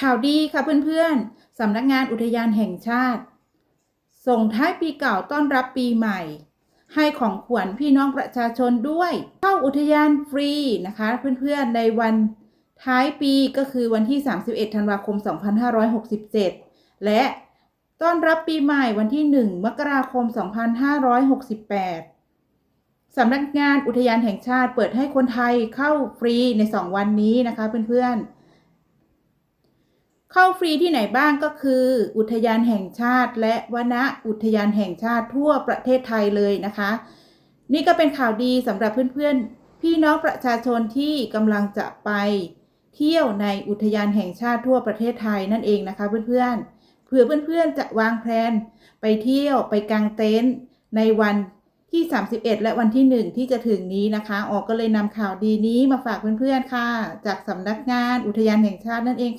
ข่าวดีค่ะเพื่อนๆ สำนักงานอุทยานแห่งชาติ ส่งท้ายปีเก่าต้อนรับปีใหม่ ให้ของขวัญพี่น้องประชาชนด้วย เข้าอุทยานฟรีนะคะเพื่อนๆ ในวันท้ายปีก็คือวันที่ 31 ธันวาคม 2567 และต้อนรับปีใหม่วันที่ 1 มกราคม 2568 สำนักงานอุทยานแห่งชาติเปิดให้คนไทยเข้าฟรีใน 2 วันนี้นะคะเพื่อนๆ เข้าฟรีที่ไหนบ้างก็คือ อุทยานแห่งชาติ และวนอุทยานแห่งชาติทั่วประเทศไทยเลยนะคะ นี่ก็เป็นข่าวดีสำหรับเพื่อนๆ พี่น้องประชาชนที่กำลังจะไป เที่ยวในอุทยานแห่งชาติทั่วประเทศไทยนั่นเองนะคะเพื่อนๆเผื่อเพื่อนๆจะวางแผนไปเที่ยวไปกางเต็นท์ในวันที่ 31 และวันที่ 1 ที่จะถึงนี้นะคะ ออกก็เลยนำข่าวดีนี้มาฝากเพื่อนๆค่ะ จากสำนักงานอุทยานแห่งชาตินั่นเอง